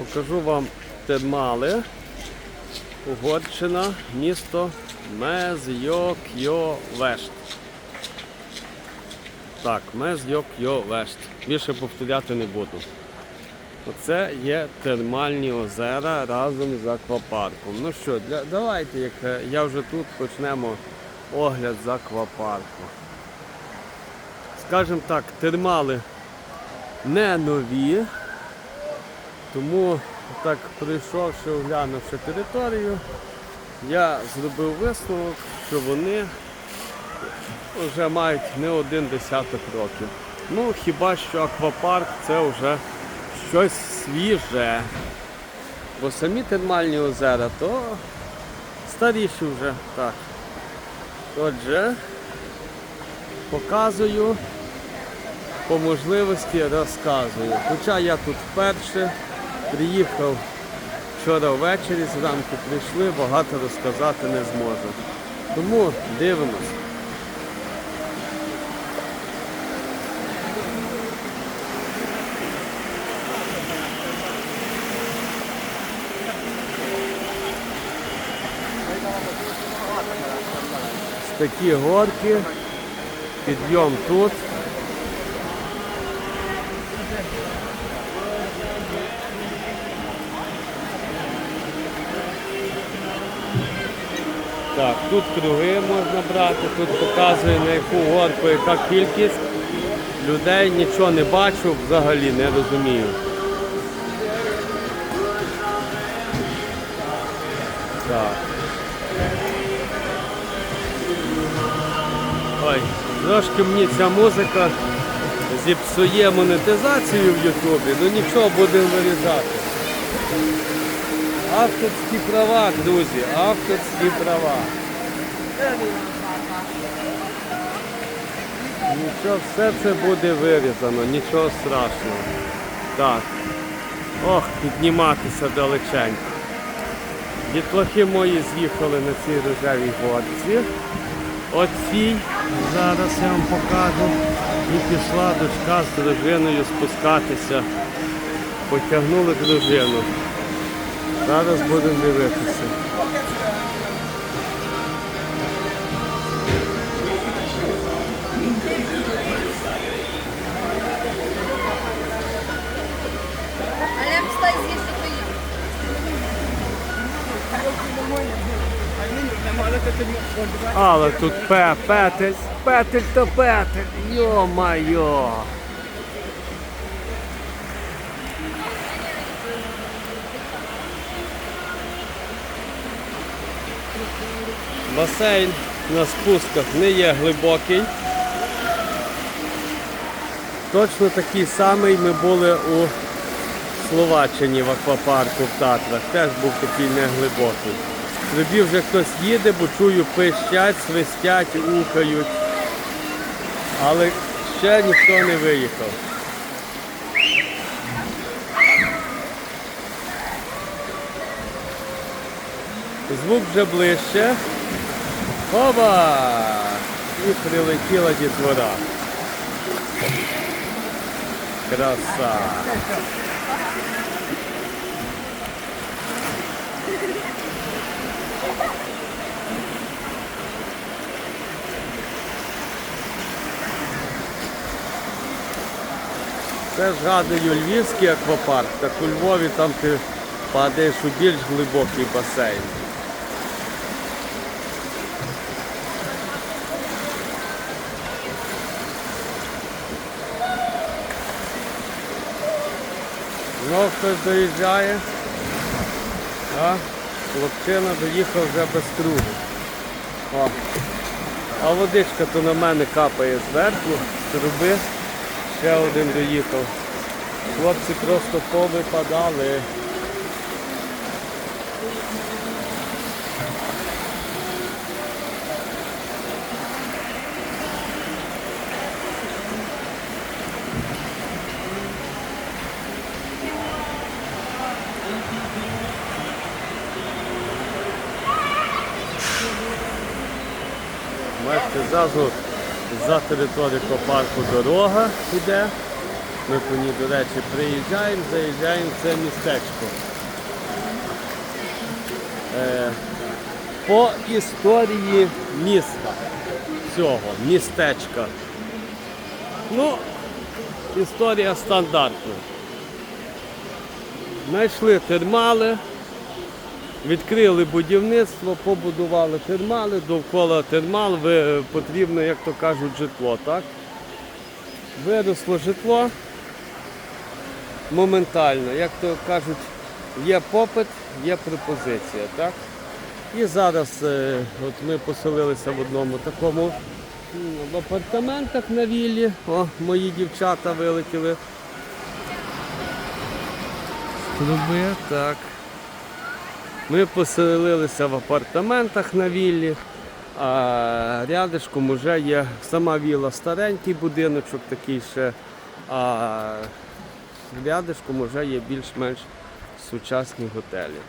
Покажу вам термали. Угорщина, місто Мезйокйовешт. Так, Мезйокйовешт. Більше повторяти не буду. Оце є термальні озера разом з аквапарком. Ну що, для, давайте, як е, я вже тут почнемо огляд з аквапарку. Скажімо так, термали не нові, тому так прийшовши, оглянувши територію, я зробив висновок, що вони вже мають не один десяток років. Ну, хіба що аквапарк це вже щось свіже. Бо самі термальні озера то старіші вже так. Отже, показую, по можливості розказую. Хоча я тут вперше приїхав вчора ввечері, зранку прийшли, багато розказати не зможу. Тому дивимось. Такі горки, підйом тут. Так, тут круги можна брати, тут показує на яку горку, яка кількість людей, нічого не бачу, взагалі не розумію. Так. Ой, трошки мені ця музика зіпсує монетизацію в Ютубі, ну нічого будемо вирізати. Авторські права, друзі, авторські права. Нічого, все це буде вирізано, нічого страшного. Так. Ох, підніматися далеченько. Дітлахи мої з'їхали на цій рожевій горці. Оцій зараз я вам покажу. І пішла дочка з дружиною спускатися. Потягнули дружину. Зараз будемо дивитися. Але тут пе, петель, петель то петель, йо-майо. Басейн на спусках не є глибокий. Точно такий самий ми були у Словаччині в аквапарку в Татрах. Теж був такий неглибокий. Собі вже хтось їде, бо чую, пищать, свистять, ухають. Але ще ніхто не виїхав. Звук вже ближче. Оба! І прилетіла дітвора. Краса. Це згадую Львівський аквапарк, так у Львові там ти падаєш у більш глибокий басейн. Знов хтось доїжджає. А? Хлопчина доїхав вже без кругу. О. А водичка то на мене капає зверху, з труби. Ще один доїхав. Хлопці просто повипадали. Бачите, зразу за територію парку дорога йде. Ми по ній, до речі, приїжджаємо, заїжджаємо в це містечко. Е, по історії міста цього, містечка. Ну, історія стандартна. Знайшли термали, відкрили будівництво, побудували термали, довкола термал потрібно, як то кажуть, житло, так? Виросло житло моментально, як то кажуть, є попит, є пропозиція, так? І зараз е, от ми поселилися в одному такому в апартаментах на віллі. О, мої дівчата вилетіли. Труби, так. Ми поселилися в апартаментах на віллі, а рядишком вже є сама вілла старенький будиночок такий ще, а рядишком вже є більш-менш сучасні готелі.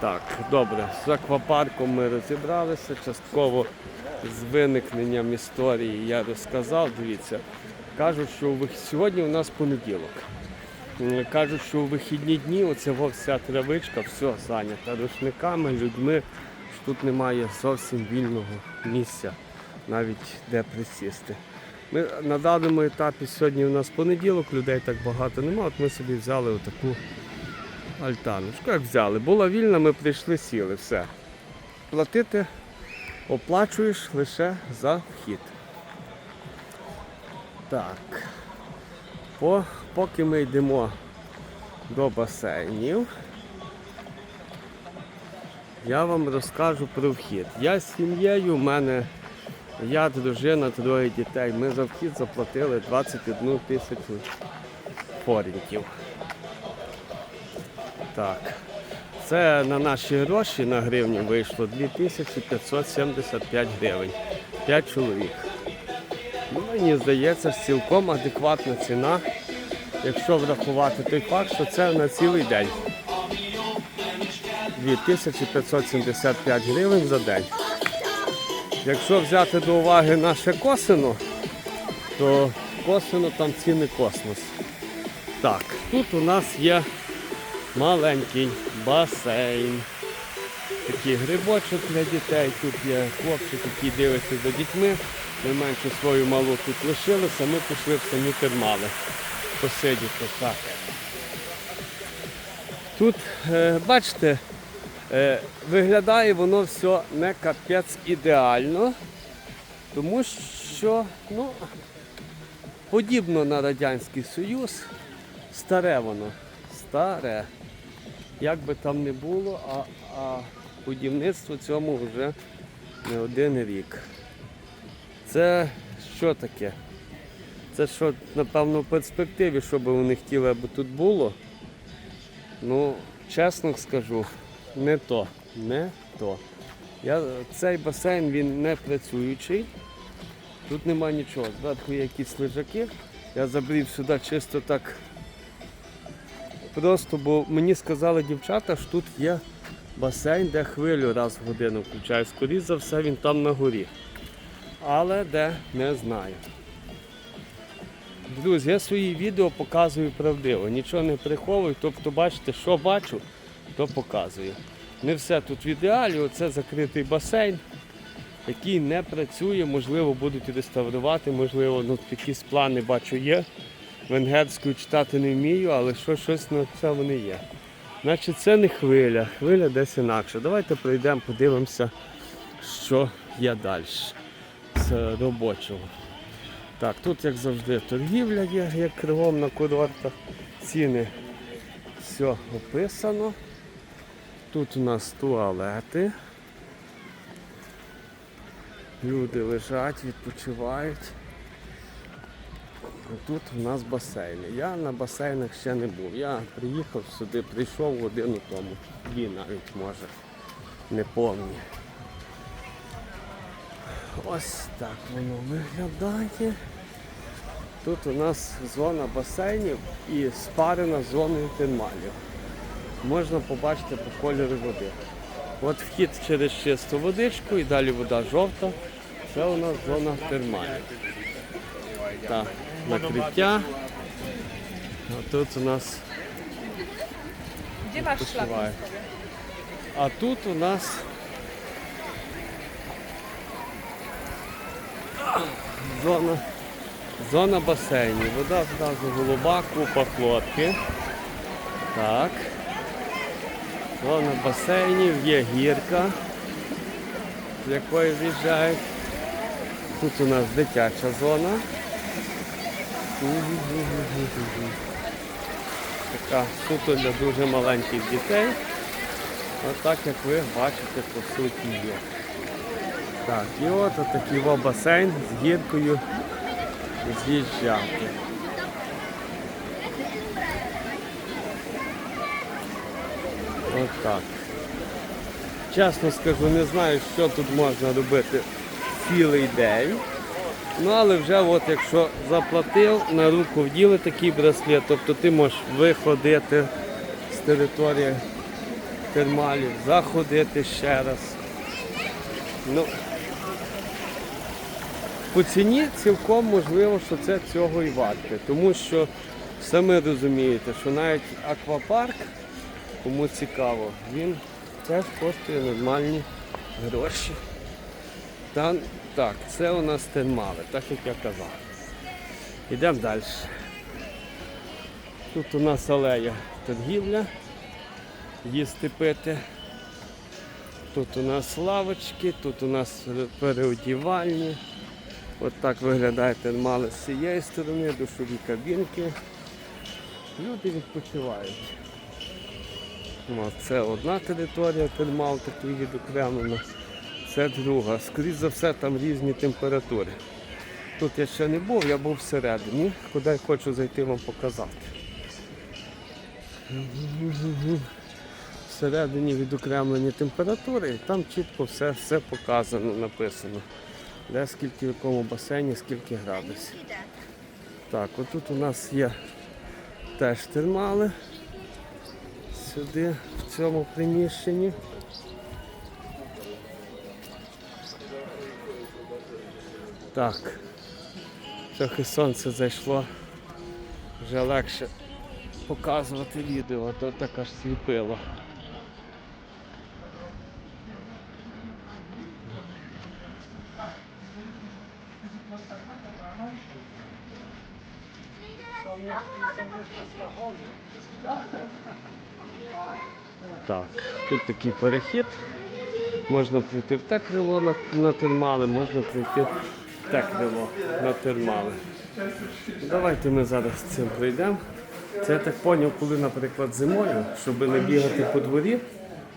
Так, добре, з аквапарком ми розібралися. Частково з виникненням історії я розказав. Дивіться, кажуть, що сьогодні у нас понеділок. Кажуть, що у вихідні дні оця вся травичка, все зайнята рушниками, людьми. Тут немає зовсім вільного місця, навіть де присісти. Ми на даному етапі сьогодні у нас понеділок, людей так багато немає. От ми собі взяли отаку альтаночку. Як взяли? Була вільна, ми прийшли, сіли, все. Платити оплачуєш лише за вхід. Так. По, поки ми йдемо до басейнів, я вам розкажу про вхід. Я з сім'єю, у мене я, дружина, троє дітей. Ми за вхід заплатили 21 тисячу форінтів. Так. Це на наші гроші на гривні вийшло 2575 гривень. 5 чоловік. Мені здається, цілком адекватна ціна, якщо врахувати той факт, що це на цілий день. 2575 гривень за день. Якщо взяти до уваги наше косино, то косино там ціни космос. Так, тут у нас є маленький басейн. Такий грибочок для дітей. Тут є хлопчик, який дивиться за дітьми. Ми менше свою малу тут лишилися, ми пішли в самі термали. Посидіти так. Тут, е, бачите, е, виглядає воно все не капець ідеально, тому що ну, подібно на Радянський Союз, старе воно, старе. Як би там не було, а, а будівництво цьому вже не один рік. Це що таке? Це що, напевно, в перспективі, що би вони хотіли, аби тут було. Ну, чесно скажу, не то. Не то. Я, цей басейн він не працюючий. Тут нема нічого. Зверху є якісь лежаки. Я забрів сюди чисто так. Просто, бо мені сказали дівчата, що тут є басейн, де хвилю раз в годину включає. Скоріше за все, він там на горі. Але де не знаю. Друзі, я свої відео показую правдиво, нічого не приховую, тобто бачите, що бачу, то показую. Не все тут в ідеалі, оце закритий басейн, який не працює, можливо, будуть реставрувати, можливо, ну, якісь плани бачу є. Венгерською читати не вмію, але що, щось на це вони є. Значить, це не хвиля, хвиля десь інакше. Давайте пройдемо, подивимося, що є далі робочого. Так, тут, як завжди, торгівля є, як кругом на курортах. Ціни все описано. Тут у нас туалети. Люди лежать, відпочивають. Тут у нас басейни. Я на басейнах ще не був. Я приїхав сюди, прийшов годину тому. Дві навіть може. Не повні. Ось так воно виглядає. Тут у нас зона басейнів і спарена з зоною термалів. Можна побачити по кольору води. От вхід через чисту водичку і далі вода жовта. Це у нас зона термалів. Так, накриття. А тут у нас szlak? А тут у нас зона, зона басейнів. Вода зразу голуба, купа хлопки. Так. Зона басейнів, є гірка, з якої в'їжджають. Тут у нас дитяча зона. Така суто для дуже маленьких дітей. Отак, як ви бачите, по суті є. Так, і от такий во басейн з гіркою з'їжджати. От так. Чесно скажу, не знаю, що тут можна робити цілий день. Ну але вже от якщо заплатив, на руку вділи такий браслет, тобто ти можеш виходити з території термалів, заходити ще раз. Ну, по ціні цілком можливо, що це цього і варте, тому що самі розумієте, що навіть аквапарк, кому цікаво, він теж коштує нормальні гроші. Та, так, це у нас термали, так як я казав. Йдемо далі. Тут у нас алея торгівля, їсти пити. Тут у нас лавочки, тут у нас переодівальні. От так виглядає термали з цієї сторони, душові кабінки. Люди відпочивають. Ну, Це одна територія термал, такий відокремлена. Це друга. Скоріше за все, там різні температури. Тут я ще не був, я був всередині, куди я хочу зайти вам показати. Всередині відокремлені температури, і там чітко все, все показано, написано. Де скільки в якому басейні, скільки градусів. Так, отут у нас є теж термали. Сюди, в цьому приміщенні. Так, трохи сонце зайшло, вже легше показувати відео, то так аж сліпило. Так, тут такий перехід. Можна прийти в те крило на, на термали, можна прийти в те крило на термали. Давайте ми зараз цим пройдемо. Це я так зрозумів, коли, наприклад, зимою, щоб не бігати по дворі,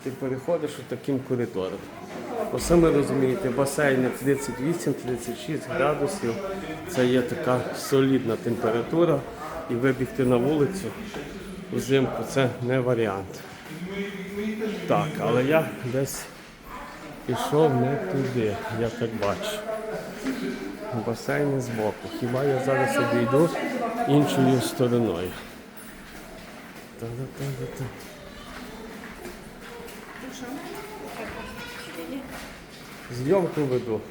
ти переходиш таким коридором. Бо самі розумієте, басейни 38-36 градусів. Це є така солідна температура. І вибігти на вулицю взимку це не варіант. Так, але я десь пішов не туди, я так бачу. Басейни збоку. Хіба я зараз обійду іншою стороною. Та-да-та-да-та. Зйомку веду.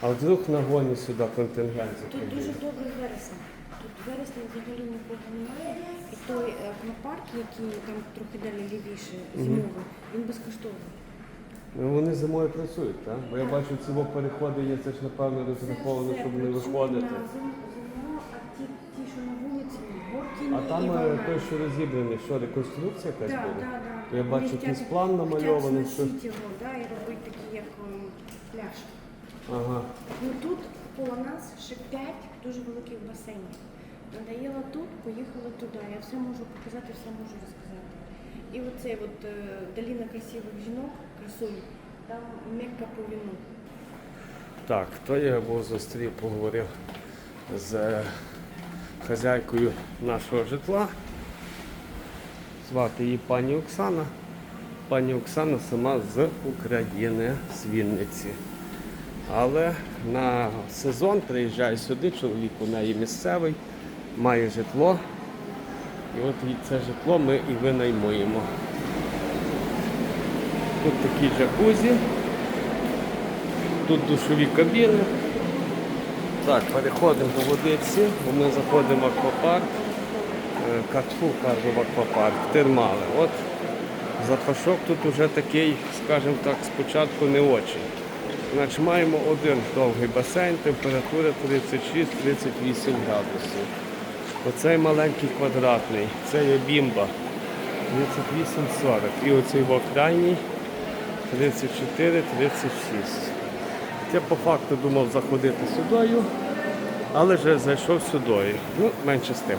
А вдруг нагоні сюди контингент Тут дуже добрий вересень. Тут вересня взагалі нікого немає. І той аквапарк, який там трохи далі лівіше, зимовий, він безкоштовний. Ну, вони зимою працюють, так? Бо я бачу, ці переходи є, це ж напевно розраховано, щоб не виходити. На зиму, а ті, ті, що на вулиці, горки А там е, той, що розібраний, що реконструкція якась Так, буде? так, так. Я бачу, якийсь план намальований, що. його, да, і робити такі, як ем, пляж. Ага. Ну тут коло нас ще п'ять дуже великих басейнів. Надоїла тут, поїхала туди. Я все можу показати, все можу розказати. І оцей от е, доліна красивих жінок, красуні, там мекка по. Так, то я був зустрів, поговорив з е, хазяйкою нашого житла. Звати її пані Оксана. Пані Оксана сама з України, з Вінниці. Але на сезон приїжджає сюди, чоловік у неї місцевий, має житло. І от це житло ми і винаймуємо. Тут такі джакузі. Тут душові кабіни. Так, переходимо по водиці, бо ми заходимо в аквапарк. е, катфу, кажу, в аквапарк, термали. От запашок тут уже такий, скажімо так, спочатку не очень. Значить, маємо один довгий басейн, температура 36-38 градусів. Оцей маленький квадратний, це є бімба 38-40. І оцей його крайній 34-36. Я по факту думав заходити сюдою, але вже зайшов сюдою. Ну, менше з тим.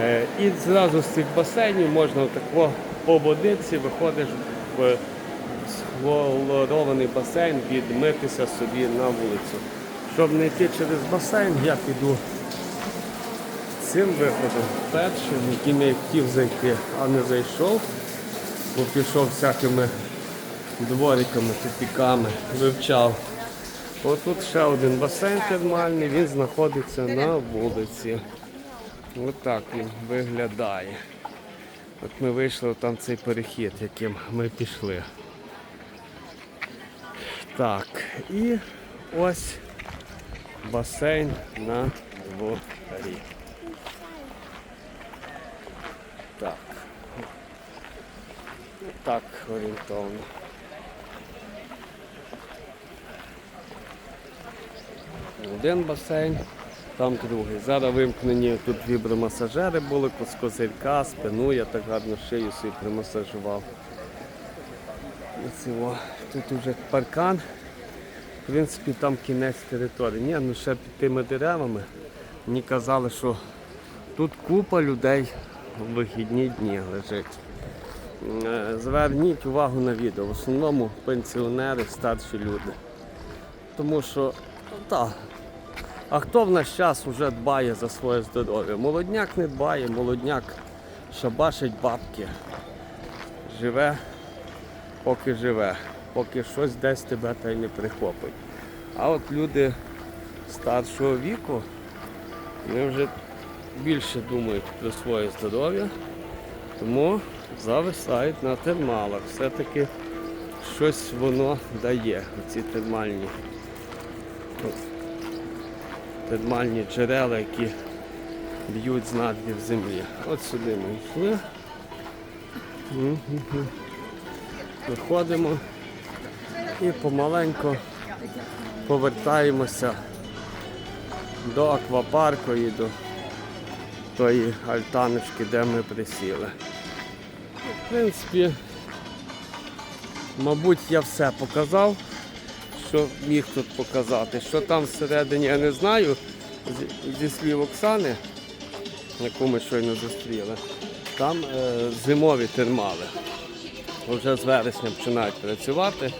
Е, і зразу з цих басейнів можна отако по водиці виходиш в схлорований басейн, відмитися собі на вулицю. Щоб не йти через басейн, я піду цим виходом першим, яким я хотів зайти, а не зайшов, бо пішов всякими двориками, тупіками, вивчав. Тут ще один басейн термальний, він знаходиться на вулиці. Ось так він виглядає. От ми вийшли там цей перехід, яким ми пішли. Так, і ось басейн на дворі. Так. Так, орієнтовно. Один басейн, там другий. Зараз вимкнені тут вібромасажери були, з козирька, спину, я так гарно шию собі примасажував. Тут вже паркан. В принципі, там кінець території. Ні, ну ще під тими деревами. Мені казали, що тут купа людей в вихідні дні лежить. Е, Зверніть увагу на відео. В основному пенсіонери, старші люди. Тому що, так, а хто в наш час вже дбає за своє здоров'я? Молодняк не дбає, молодняк шабашить бабки. Живе, поки живе, поки щось десь тебе та й не прихопить. А от люди старшого віку, вони вже більше думають про своє здоров'я, тому зависають на термалах. Все-таки щось воно дає, ці термальні, от, термальні джерела, які б'ють з надвір землі. От сюди ми йшли. Виходимо і помаленьку повертаємося до аквапарку і до тої альтаночки, де ми присіли. В принципі, мабуть, я все показав, що міг тут показати. Що там всередині, я не знаю. Зі слів Оксани, яку ми щойно зустріли, там е, зимові термали. Вже з вересня починають працювати.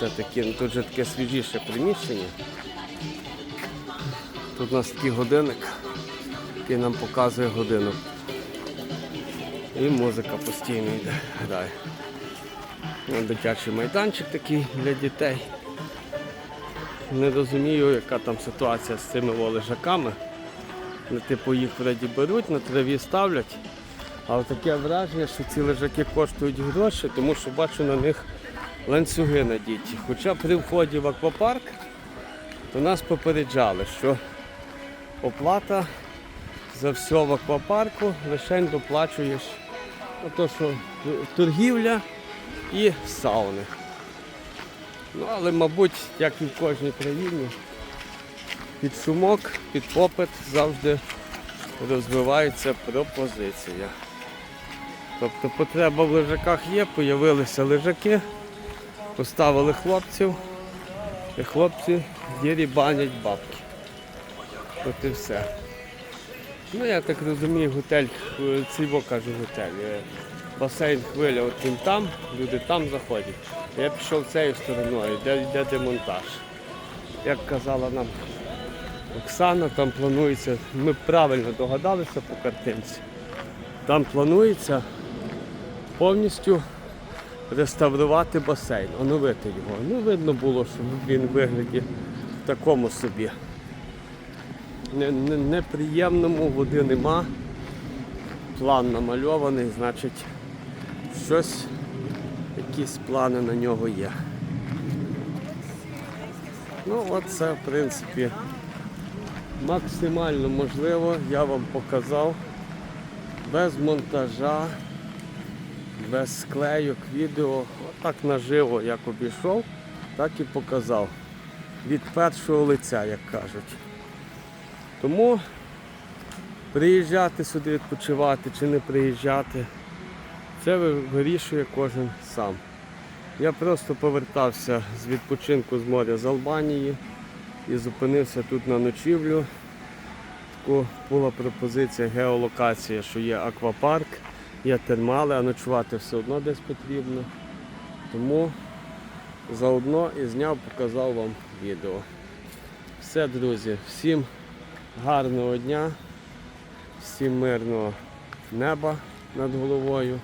Це такі, тут вже таке свіжіше приміщення. Тут у нас такий годинник, який нам показує годину. І музика постійно йде, грає. Ну, Дитячий майданчик такий для дітей. Не розумію, яка там ситуація з цими лежаками. Ну, Типу їх вроді беруть, на траві ставлять. Але таке враження, що ці лежаки коштують гроші, тому що бачу на них ланцюги надіті. Хоча при вході в аквапарк то нас попереджали, що оплата за все в аквапарку лише доплачуєш ото, що торгівля і сауни. Ну, але, мабуть, як і в кожній країні, під шумок, під попит завжди розвивається пропозиція. Тобто потреба в лежаках є, появилися лежаки, поставили хлопців, і хлопці дірібанять бабки. От і все. Ну я так розумію, готель, е, ціво кажу готель. е, Басейн хвиля от там, люди там заходять. Я пішов цією стороною, де йде демонтаж. Як казала нам Оксана, там планується, ми правильно догадалися по картинці. Там планується повністю реставрувати басейн, оновити його. Ну, видно було, що він в вигляді в такому собі. Не- не- Неприємному води нема. План намальований, значить, щось, якісь плани на нього є. Ну, от це, в принципі, максимально можливо, я вам показав. без монтажа, без склейок, відео. Отак наживо, як обійшов, так і показав. Від першого лиця, як кажуть. Тому приїжджати сюди відпочивати чи не приїжджати, це вирішує кожен сам. Я просто повертався з відпочинку з моря з Албанії і зупинився тут на ночівлю. Таку була пропозиція геолокація, що є аквапарк, є термали, а ночувати все одно десь потрібно. Тому заодно і зняв, показав вам відео. Все, друзі, всім гарного дня, всім мирного неба над головою.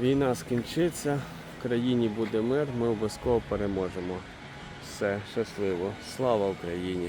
Війна скінчиться, в країні буде мир, ми обов'язково переможемо. Все, щасливо. Слава Україні!